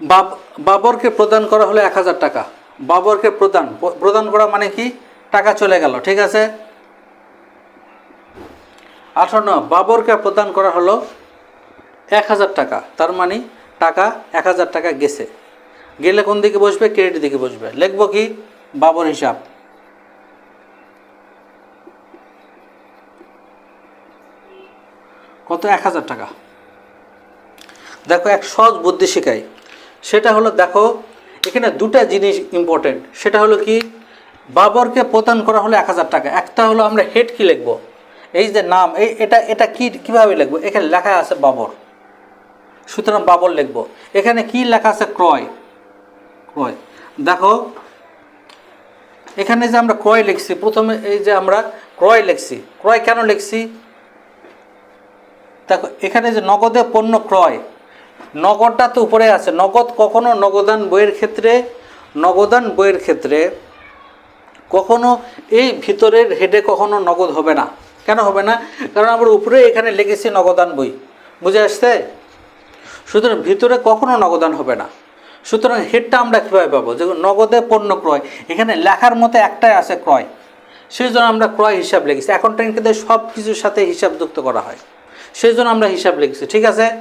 বাব, বাবরকে প্রদান করা হলো এক হাজার টাকা। বাবরকে প্রদান প্রদান করা মানে কি? টাকা চলে গেল, ঠিক আছে? আঠান্ন বাবরকে প্রদান করা হলো এক হাজার টাকা, তার মানে টাকা এক হাজার টাকা গেছে। গেলে কোন দিকে বসবে? ক্রেডিট দিকে বসবে। লিখব কি? বাবর হিসাব। কত? এক হাজার টাকা। দেখো, এক সহজ বুদ্ধি শেখাই। সেটা হলো দেখো, এখানে দুটা জিনিস ইম্পর্টেন্ট সেটা হলো কি, বাবরকে প্রদান করা হলো এক হাজার টাকা। একটা হলো আমরা হেড কি লিখব? এই যে নাম এই এটা এটা কি, কীভাবে লিখব? এখানে লেখা আছে বাবর। সুতরাং বাবর লিখব। এখানে কি লেখা আছে? ক্রয়। ক্রয়। দেখো, এখানে যে আমরা ক্রয় লিখছি, প্রথমে এই যে আমরা ক্রয় লিখছি। ক্রয় কেন লিখছি? দেখো, এখানে যে নগদে পণ্য ক্রয় নগদটা তো উপরে আছে। নগদ কখনো নগদান বইয়ের ক্ষেত্রে, নগদান বইয়ের ক্ষেত্রে কখনো এই ভিতরের হেডে কখনো নগদ হবে না। কেন হবে না? কারণ আমরা উপরে এখানে লিখেছি নগদান বই। বুঝে আসছে? সুতরাং ভিতরে কখনো নগদান হবে না। সুতরাং হেডটা আমরা কীভাবে পাবো? যে নগদে পণ্য ক্রয়। এখানে লেখার মতো একটাই আছে ক্রয়। সেই জন্য আমরা ক্রয় হিসাব লিখেছি। অ্যাকাউন্টেন্ট কিন্তু সব কিছুর সাথে হিসাব যুক্ত করা হয়। সেই জন্য আমরা হিসাব লিখেছি। ঠিক আছে?